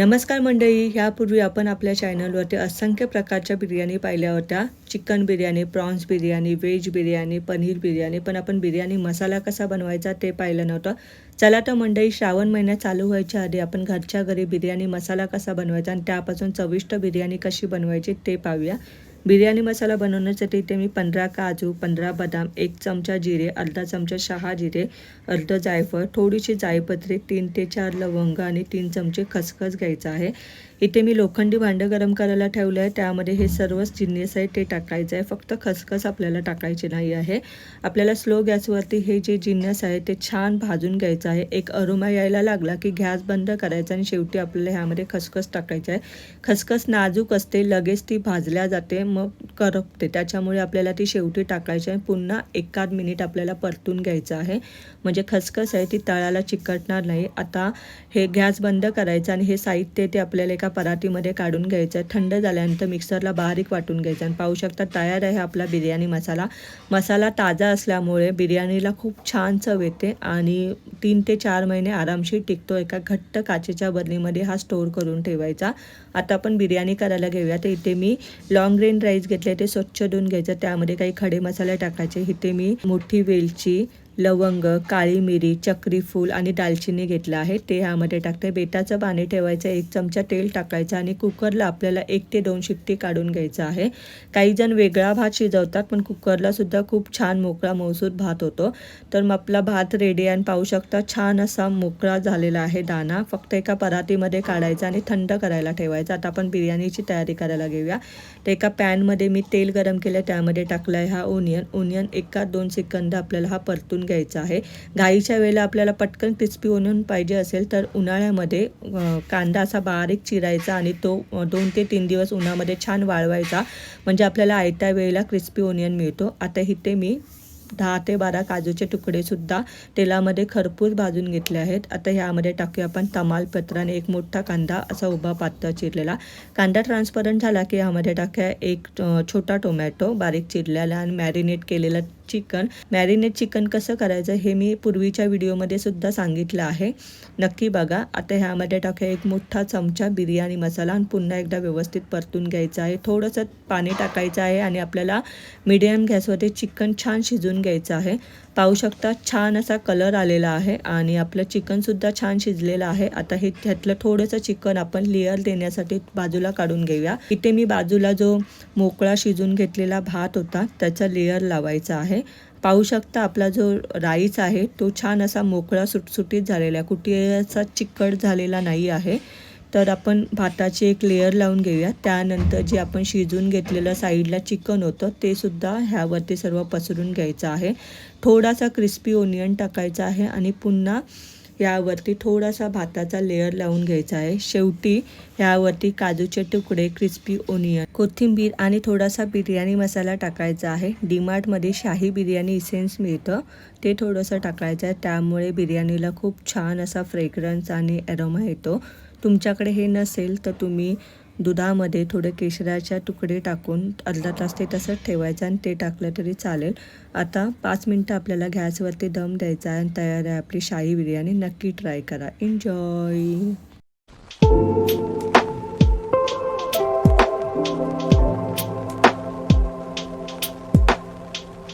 नमस्कार मंडळी ह्यापूर्वी आपण आपल्या चॅनलवरती असंख्य प्रकारच्या बिर्याणी पाहिल्या होत्या. Chicken biryani prawns biryani veg biryani paneer biryani पण आपण बिर्याणी मसाला कसा बनवायचा ते पाहिलं नव्हतं. चला तर मंडळी श्रावण महिन्यात चालू व्हायच्या आधी आपण घरच्या घरी बिर्याणी मसाला कसा बनवायचा आणि त्यापासून चविष्ट बिर्याणी कशी बनवायची ते पाहूया. बिर्याणी मसाला बनवण्यासाठी इथे मी पंधरा काजू पंधरा बदाम एक चमचा जिरे अर्धा चमचा शहा जिरे अर्ध जायफळ थोडीशी जायपत्री तीन ते चार लवंग आणि तीन चमचे खसखस घ्यायचं आहे. इथे मी लोखंडी भांडं गरम करायला ठेवलं आहे त्यामध्ये हे सर्वच जिन्नस आहे ते टाकायचं आहे. फक्त खसखस आपल्याला टाकायचे नाही आहे. आपल्याला स्लो गॅसवरती हे जे जिन्नस आहे ते छान भाजून घ्यायचं आहे. एक अरोमा यायला लागला की गॅस बंद करायचा आणि शेवटी आपल्याला ह्यामध्ये खसखस टाकायचं आहे. खसखस नाजूक असते लगेच ती भाजल्या जाते मग करपते. त्याच्यामुळे आपल्याला ती शेवटी टाकायची आहे. पुन्हा एकाद मिनिट आपल्याला परतून घ्यायचं आहे. म्हणजे खसखस आहे ती तळाला चिकटणार नाही. आता हे गॅस बंद करायचं आणि हे साहित्य ते आपल्याला एका परातीमध्ये काढून घ्यायचं थंड झाल्यानंतर मिक्सरला बारीक वाटून घ्यायचं आणि पाहू शकता तयार आहे आपला बिर्याणी मसाला. मसाला ताजा असल्यामुळे बिर्याणीला खूप छान चव येते आणि तीन ते चार महिने आरामशीर टिकतो. एका घट्ट काचेच्या बदलीमध्ये हा स्टोअर करून ठेवायचा. आता आपण बिर्याणी करायला घेऊया तर इथे मी लॉंग ग्रेन राईस घेतले ते स्वच्छ धुवून घ्यायचं. त्यामध्ये काही खडे मसाले टाकायचे. इथे मी मोठी वेलची लवंग काळी मिरी चक्री फूल आणि दालचिनी घेतलं आहे. ते ह्यामध्ये टाकते बेटाचं पाणी ठेवायचं एक चमचा तेल टाकायचं आणि कुकरला आपल्याला एक ते दोन शिट्टी काढून घ्यायचं आहे. काही जण वेगळा भात शिजवतात पण कुकरला सुद्धा खूप छान मोकळा मौसूद भात होतो. तर मग आपला भात रेडी आणि पाहू शकता छान असा मोकळा झालेला आहे दाणा फक्त एका परातीमध्ये काढायचा आणि थंड करायला ठेवायचा. आता आपण बिर्याणीची तयारी करायला घेऊया. तर एका पॅनमध्ये मी तेल गरम केलं त्यामध्ये टाकला आहे हा ओनियन. ओनियन एका दोन सेकंद आपल्याला हा परतून घ्यायचा आहे. गाईच्या वेळेला आपल्याला पटकन क्रिस्पी ओनियन पाहिजे असेल तर उन्हाळ्यामध्ये कांदा असा बारीक चिरायचा आणि तो दोन ते तीन दिवस उन्हामध्ये छान वाळवायचा. म्हणजे आपल्याला आयत्या वेळेला क्रिस्पी ओनियन मिळतो. आता इथे मी दहा ते बारा काजूचे तुकडेसुद्धा तेलामध्ये खरपूस भाजून घेतले आहेत. आता ह्यामध्ये टाकूया आपण तमालपत्र आणि एक मोठा कांदा असा उभा पातळ चिरलेला. कांदा ट्रान्सपरंट झाला की ह्यामध्ये टाकूया एक छोटा टोमॅटो बारीक चिरलेला आणि मॅरिनेट केलेलं चिकन मॅरिनेट चिकन कसं करायचं हे मी पूर्वीच्या व्हिडिओमध्ये सुद्धा सांगितलं आहे. नक्की बघा. आता ह्यामध्ये टाकूया एक मोठा चमचा बिर्याणी मसाला आणि पुन्हा एकदा व्यवस्थित परतून घ्यायचा आहे. थोडंसं पाणी टाकायचं आहे आणि आपल्याला मिडियम गॅसवरती चिकन छान शिजून घ्यायचं आहे. पाहू शकता छान असा कलर आलेला आहे आणि आपलं चिकनसुद्धा छान शिजलेलं आहे. आता हे त्यातलं थोडंसं चिकन आपण लेअर देण्यासाठी बाजूला काढून घेऊया. इथे मी बाजूला जो मोकळा शिजून घेतलेला भात होता त्याचा लेअर लावायचा आहे. पाहू शकता आपला जो राईस आहे तो छान असा मोकळा सुटसुटीत झालेला आहे. कुठे असा चिकट झालेला नाही आहे. तर आपण भाताची एक लेअर लावून घेऊया. त्यानंतर जे आपण शिजून घेतलेलं साईडला चिकन होतं ते सुद्धा ह्यावरती सर्व पसरून घ्यायचं आहे. थोडासा क्रिस्पी ओनियन टाकायचा आहे आणि पुन्हा यावरती थोडासा भाताचा लेअर लावून घ्यायचा आहे. शेवटी यावरती काजूचे तुकडे क्रिस्पी ओनियन कोथिंबीर आणि थोडासा बिर्याणी मसाला टाकायचा आहे. डीमार्टमध्ये शाही बिर्याणी इसेन्स मिळतं. ते थोडंसं टाकायचं आहे. त्यामुळे बिर्याणीला खूप छान असा फ्रेग्रन्स आणि ॲरोमा येतो. तुमच्याकडे हे नसेल तर तुम्ही दुधामध्ये थोडे केशराच्या तुकडे टाकून अर्धा तास ते तसंच ठेवायचं आणि ते टाकलं तरी चालेल. आता पाच मिनटं आपल्याला गॅसवरती दम द्यायचा आहे आणि तयार आहे आपली शाही बिर्याणी. नक्की ट्राय करा. एन्जॉय